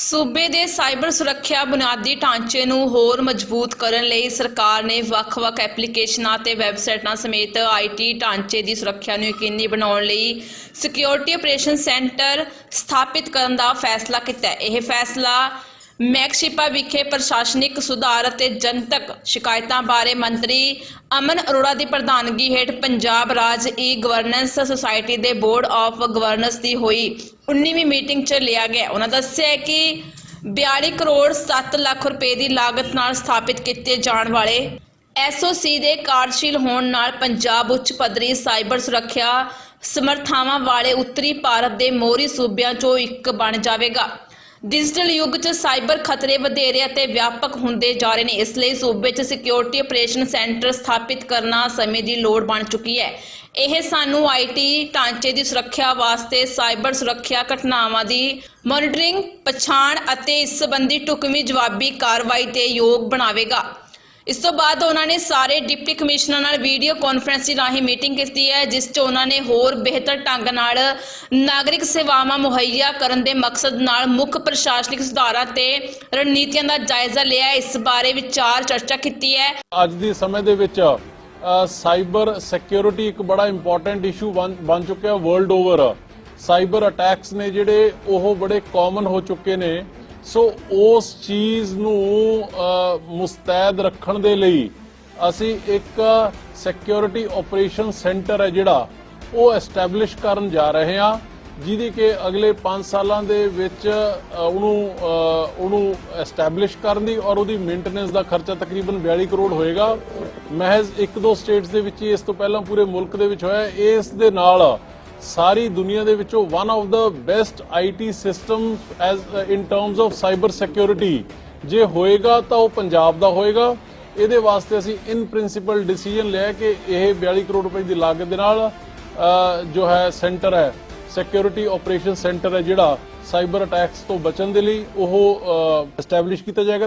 ਸੂਬੇ ਦੇ ਸਾਈਬਰ ਸੁਰੱਖਿਆ ਬੁਨਿਆਦੀ ਢਾਂਚੇ ਨੂੰ ਹੋਰ ਮਜ਼ਬੂਤ ਕਰਨ ਲਈ ਸਰਕਾਰ ਨੇ ਵੱਖ-ਵੱਖ ਐਪਲੀਕੇਸ਼ਨਾਂ ਤੇ ਵੈਬਸਾਈਟਾਂ ਸਮੇਤ ਆਈਟੀ ਢਾਂਚੇ ਦੀ ਸੁਰੱਖਿਆ ਨੂੰ ਯਕੀਨੀ ਬਣਾਉਣ ਲਈ ਸਿਕਿਉਰਿਟੀ ਆਪਰੇਸ਼ਨ ਸੈਂਟਰ ਸਥਾਪਿਤ ਕਰਨ ਦਾ ਫੈਸਲਾ ਕੀਤਾ ਹੈ। ਇਹ ਫੈਸਲਾ ਮੈਕਸ਼ਿਪਾ ਵਿਖੇ ਪ੍ਰਸ਼ਾਸਨਿਕ ਸੁਧਾਰ ਅਤੇ ਜਨਤਕ ਸ਼ਿਕਾਇਤਾਂ ਬਾਰੇ ਮੰਤਰੀ ਅਮਨ ਅਰੋੜਾ ਦੀ ਪ੍ਰਧਾਨਗੀ ਹੇਠ ਪੰਜਾਬ ਰਾਜ ਈ ਗਵਰਨੈਂਸ ਸੁਸਾਇਟੀ ਦੇ ਬੋਰਡ ਆਫ ਗਵਰਨਰਸ ਦੀ ਹੋਈ 19ਵੀਂ ਮੀਟਿੰਗ 'ਚ ਲਿਆ ਗਿਆ। ਉਹਨਾਂ ਦੱਸਿਆ ਕਿ 42 ਕਰੋੜ 7 ਲੱਖ ਰੁਪਏ ਦੀ ਲਾਗਤ ਨਾਲ ਸਥਾਪਿਤ ਕੀਤੇ ਜਾਣ ਵਾਲੇ ਐਸਓਸੀ ਦੇ ਕਾਰਜਸ਼ੀਲ ਹੋਣ ਨਾਲ ਪੰਜਾਬ ਉੱਚ ਪੱਧਰੀ ਸਾਈਬਰ ਸੁਰੱਖਿਆ ਸਮਰਥਾਵਾਂ ਵਾਲੇ ਉੱਤਰੀ ਭਾਰਤ ਦੇ ਮੋਹਰੀ ਸੂਬਿਆਂ 'ਚੋਂ ਇੱਕ ਬਣ ਜਾਵੇਗਾ। ਡਿਜੀਟਲ ਯੁੱਗ 'ਚ ਸਾਈਬਰ ਖਤਰੇ ਵਧੇਰੇ ਅਤੇ ਵਿਆਪਕ ਹੁੰਦੇ ਜਾ ਰਹੇ ਨੇ, ਇਸ ਲਈ ਸੂਬੇ 'ਚ ਸਿਕਿਉਰਿਟੀ ਆਪਰੇਸ਼ਨ ਸੈਂਟਰ ਸਥਾਪਿਤ ਕਰਨਾ ਸਮੇਂ ਦੀ ਲੋੜ ਬਣ ਚੁੱਕੀ ਹੈ। ਇਹ ਸਾਨੂੰ ਆਈਟੀ ਢਾਂਚੇ ਦੀ ਸੁਰੱਖਿਆ ਵਾਸਤੇ, ਸਾਈਬਰ ਸੁਰੱਖਿਆ ਘਟਨਾਵਾਂ ਦੀ ਮੋਨੀਟਰਿੰਗ ਪਛਾਣ ਅਤੇ ਇਸ ਸੰਬੰਧੀ ਢੁਕਵੀਂ ਜਵਾਬੀ ਕਾਰਵਾਈ ਤੇ ਯੋਗ ਬਣਾਵੇਗਾ। ਇਸ ਤੋਂ ਬਾਅਦ ਉਹਨਾਂ ਨੇ ਸਾਰੇ ਡਿਪਟੀ ਕਮਿਸ਼ਨਰ ਨਾਲ ਵੀਡੀਓ ਕਾਨਫਰੰਸਿੰਗ ਰਾਹੀਂ ਮੀਟਿੰਗ ਕੀਤੀ ਹੈ, ਜਿਸ 'ਚ ਉਹਨਾਂ ਨੇ ਹੋਰ ਬਿਹਤਰ ਢੰਗ ਨਾਲ ਨਾਗਰਿਕ ਸੇਵਾਵਾਂ ਮੁਹੱਈਆ ਕਰਨ ਦੇ ਮਕਸਦ ਨਾਲ ਮੁੱਖ ਪ੍ਰਸ਼ਾਸਨਿਕ ਸੁਧਾਰਾਂ ਤੇ ਰਣਨੀਤੀਆਂ ਦਾ ਜਾਇਜ਼ਾ ਲਿਆ ਇਸ ਬਾਰੇ ਵਿਚਾਰ ਚਰਚਾ ਕੀਤੀ ਹੈ। ਅੱਜ ਦੇ ਸਮੇਂ ਦੇ ਵਿੱਚ ਸਾਈਬਰ ਸਿਕਿਉਰਿਟੀ ਇੱਕ ਬੜਾ ਇੰਪੋਰਟੈਂਟ ਇਸ਼ੂ ਬਣ ਬਣ ਚੁੱਕਿਆ ਵਰਲਡ ਓਵਰ ਸਾਈਬਰ ਅਟੈਕਸ ਨੇ ਜਿਹੜੇ ਉਹ ਬੜੇ ਕਾਮਨ ਹੋ ਚੁੱਕੇ ਨੇ। ਸੋ ਉਸ ਚੀਜ਼ ਨੂੰ ਮੁਸਤੈਦ ਰੱਖਣ ਦੇ ਲਈ ਅਸੀਂ ਇੱਕ ਸਿਕਿਉਰਿਟੀ ਆਪਰੇਸ਼ਨ ਸੈਂਟਰ ਹੈ ਜਿਹੜਾ, ਉਹ ਐਸਟੈਬਲਿਸ਼ ਕਰਨ ਜਾ ਰਹੇ ਹਾਂ, ਜਿਹਦੀ ਕਿ ਅਗਲੇ 5 ਸਾਲਾਂ ਦੇ ਵਿੱਚ ਉਹਨੂੰ ਉਹਨੂੰ ਐਸਟੈਬਲਿਸ਼ ਕਰਨ ਦੀ ਔਰ ਉਹਦੀ ਮੇਨਟੇਨੈਂਸ ਦਾ ਖਰਚਾ ਤਕਰੀਬਨ 42 ਕਰੋੜ ਹੋਏਗਾ। ਮਹਿਜ਼ ਇੱਕ ਦੋ ਸਟੇਟਸ ਦੇ ਵਿੱਚ ਹੀ ਇਸ ਤੋਂ ਪਹਿਲਾਂ ਪੂਰੇ ਮੁਲਕ ਦੇ ਵਿੱਚ ਹੋਇਆ। ਇਸ ਦੇ ਨਾਲ ਸਾਰੀ ਦੁਨੀਆ ਦੇ ਵਿੱਚੋਂ one of the best IT system as in terms of cyber security ਜੇ ਹੋਏਗਾ ਤਾਂ ਉਹ ਪੰਜਾਬ ਦਾ ਹੋਏਗਾ। ਇਹਦੇ ਵਾਸਤੇ ਅਸੀਂ ਇਨ ਪ੍ਰਿੰਸੀਪਲ ਡਿਸੀਜਨ ਲਿਆ ਕਿ ਇਹ 42 ਕਰੋੜ ਰੁਪਏ ਦੀ ਲਾਗਤ ਦੇ ਨਾਲ ਜੋ ਹੈ ਸੈਂਟਰ ਹੈ ਸਿਕਿਉਰਿਟੀ ਆਪਰੇਸ਼ਨ ਸੈਂਟਰ ਹੈ ਜਿਹੜਾ ਸਾਈਬਰ ਅਟੈਕਸ ਤੋਂ ਬਚਣ ਦੇ ਲਈ ਉਹ ਐਸਟੈਬਲਿਸ਼ ਕੀਤਾ ਜਾਏਗਾ।